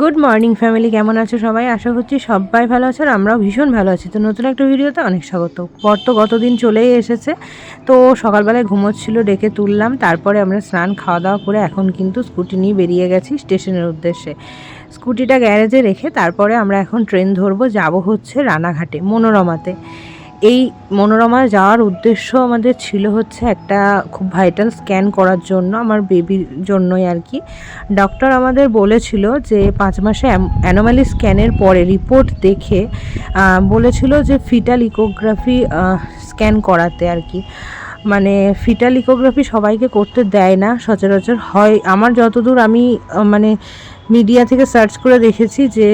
Good morning family কেমন আছো সবাই? আশা করছি সবাই ভালো আছো আর আমরাও ভীষণ ভালো আছি। তো নতুন একটা ভিডিওতে অনেক স্বাগত। পর তো গতদিন চলেই এসেছে। তো সকালবেলায় ঘুমোচ্ছিল, ডেকে তুললাম। তারপরে আমরা স্নান, খাওয়া দাওয়া করে এখন কিন্তু স্কুটি নিয়ে বেরিয়ে গেছি স্টেশনের উদ্দেশ্যে। স্কুটিটা গ্যারেজে রেখে তারপরে আমরা এখন ট্রেন ধরবো। যাব হচ্ছে রানাঘাটে, মনোরমাতে। এই মনোরমা যাওয়ার উদ্দেশ্য আমাদের ছিল হচ্ছে একটা খুব ভাইটাল স্ক্যান করার জন্য, আমার বেবির জন্যই আর কি। ডক্টর আমাদের বলেছিল যে পাঁচ মাসে অ্যানোমালি স্ক্যানের পরে রিপোর্ট দেখে বলেছিল যে ফিটাল ইকোগ্রাফি স্ক্যান করাতে আর কি। মানে ফিটাল ইকোগ্রাফি সবাইকে করতে দেয় না, সচরাচর হয়। আমার যতদূর আমি মানে মিডিয়া থেকে সার্চ করে দেখেছি যে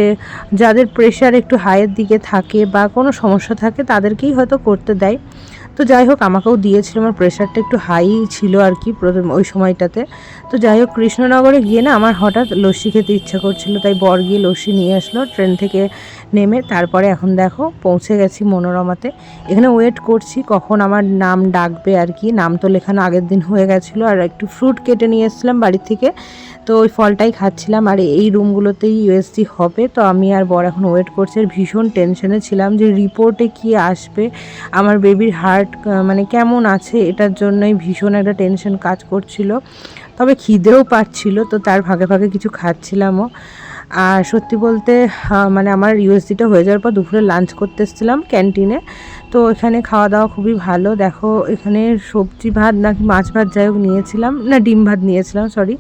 যাদের প্রেশার একটু হাইয়ের দিকে থাকে বা কোনো সমস্যা থাকে তাদেরকেই হয়তো করতে দেয়। তো যাই হোক, আমাকেও দিয়েছিল, আমার প্রেশারটা একটু হাই ছিল আর কি ওই সময়টাতে। তো যাই হোক, কৃষ্ণনগরে গিয়ে না আমার হঠাৎ লস্যি খেতে ইচ্ছা করছিল, তাই বর গিয়ে লস্যি নিয়ে আসলো ট্রেন থেকে নেমে তারপরে এখন দেখো, পৌঁছে গেছি মনোরমাতে। এখানে ওয়েট করছি, কখন আমার নাম ডাকবে আর কি, নাম তো লেখানো আগের দিন হয়ে গেছিল, আর একটু ফ্রুট কেটে নিয়ে এসেছিলাম বাড়ি থেকে। তো ওই ফলটাই খাচ্ছিলাম, আর এই রুমগুলোতেই ইউএসজি হবে, তো আমি আর বর এখন ওয়েট করছি, আর ভীষণ টেনশনে ছিলাম যে রিপোর্টে কি আসবে। আমার বেবির হার্ট মানে কেমন আছে এটার জন্যই ভীষণ একটা টেনশন কাজ করছিল। তবে খিদেও পাচ্ছিল, তো তার ভাগে ভাগে কিছু খাচ্ছিলামও। আর সত্যি বলতে মানে আমার ইউএসডিটা হয়ে যাওয়ার পর দুপুরে লাঞ্চ করতে এসেছিলাম ক্যান্টিনে তো এখানে খাওয়া দাওয়া খুবই ভালো। দেখো, এখানে সবজি ভাত নাকি মাছ ভাত যাই হোক নিয়েছিলাম। না, ডিম ভাত নিয়েছিলাম সরি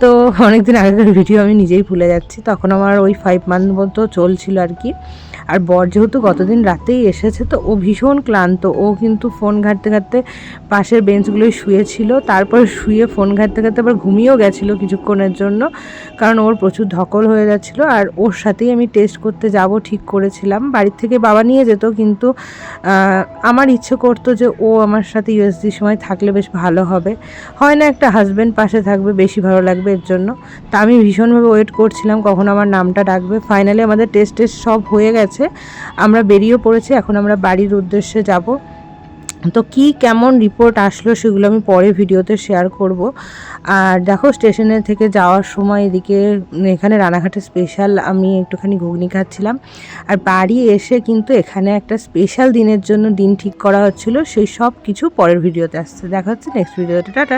তো অনেকদিন আগেকার ভিডিও আমি নিজেই ভুলে যাচ্ছি। তখন আমার ওই ফাইভ মান্থ মতো চলছিল আর কি। আর বর যেহেতু গতদিন রাতেই এসেছে, তো ও ভীষণ ক্লান্ত। ও কিন্তু ফোন ঘাঁটতে ঘাঁটতে পাশের বেঞ্চগুলোয় শুয়েছিল। তারপর শুয়ে ফোন ঘাঁটতে ঘাঁটতে আবার ঘুমিয়েও গেছিল কিছুক্ষণের জন্য। কারণ ওর প্রচুর ধকল হয়ে যাচ্ছিল। আর ওর সাথেই আমি টেস্ট করতে যাব ঠিক করেছিলাম। বাড়ির থেকে বাবা নিয়ে যেত, কিন্তু আমার ইচ্ছে করতো যে ও আমার সাথে ইউএসডি সময় থাকলে বেশ ভালো হবে। হয় না একটা হাজব্যান্ড পাশে থাকবে, বেশি ভালো লাগবে এর জন্য। তা আমি ভীষণভাবে ওয়েট করছিলাম, কখন আমার নামটা ডাকবে। ফাইনালি আমাদের টেস্ট টেস্ট সব হয়ে গেছে। আমরা বেরিয়ে পড়েছি, এখন আমরা বাড়ির উদ্দেশ্যে যাব। তো কি কেমন রিপোর্ট আসলো সেগুলো আমি পরে ভিডিওতে শেয়ার করব। আর দেখো স্টেশনে থেকে যাওয়ার সময় এদিকে এখানে রানাঘাটে স্পেশাল আমি একটুখানি ঘুগনি খাচ্ছিলাম। আর বাড়ি এসে কিন্তু এখানে একটা স্পেশাল দিনের জন্য দিন ঠিক করা হচ্ছিল, সেই সব কিছু পরের ভিডিওতে আসছে। দেখা হচ্ছে নেক্সট ভিডিওতে। টাটা।